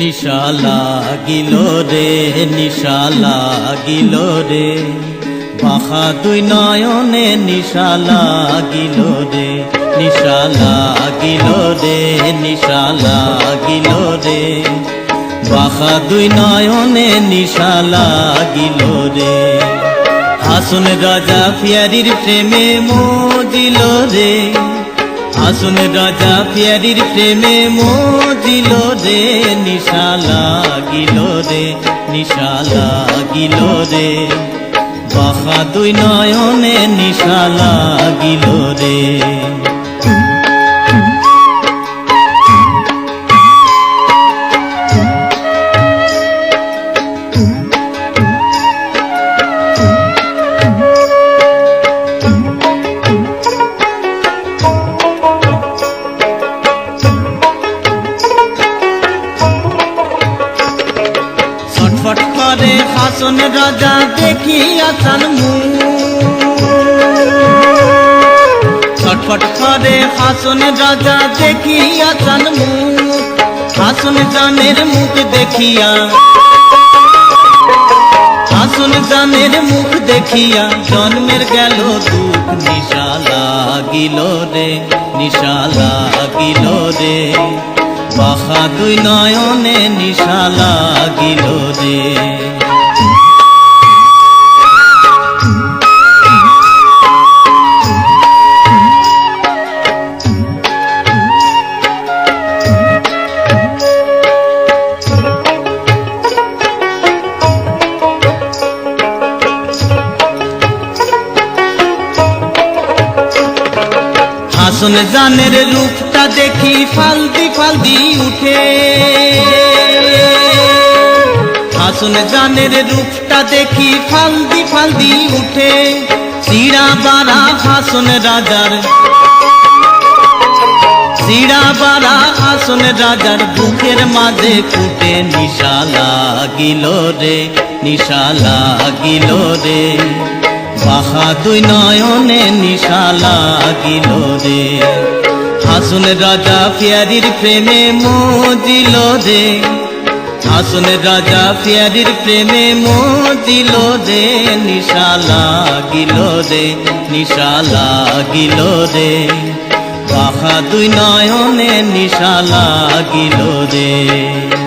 নিশা লাগিল রে, নিশা লাগিল রে। বাহা দুই নয়নে নিশা লাগিল রে, নিশা লাগিল রে, নিশা লাগিল রে। বাহা দুই নয়নে নিশা লাগিল রে। হাসুন রাজা ফিয়ারির প্রেমে মজিল রে। হাসুন রাজা পিয়ারির প্রেমে মজিল রে, নিশা লাগিল রে, নিশা লাগিল রে। বাহা দুই নয়নে নিশা লাগিল রে। রাজা দেখিয়া চান ছটফট করে হাসন রাজা দেখিয়া চান হাসন জানের মুখ দেখিয়া। হাসন জানের মুখ দেখিয়া জন্মের গেল দুঃখ, নিশা লাগিল রে, নিশা লাগিল রে। বাহা দুই নয়নে নিশা লাগিল রে। হাসন জানের রূপটা দেখি ফালদি ফালদি উঠে। হাসন জানের রূপটা দেখি ফালদি ফালদি উঠে। সিরা বারা হাসন রাজার সিরা বারা হাসন রাজার বুকের মাঝে ফুটে নিশা লাগিল রে, নিশা লাগিল রে। বাহা দুই নয়নে নিশা লাগিল রে। হাসুন রাজা ফিয়ারির প্রেমে মজিল রে। হাসুন রাজা ফিয়ারির প্রেমে মজিল রে। নিশা লাগিল রে, নিশা লাগিল রে। বাহা দুই নয়নে নিশা লাগিল রে।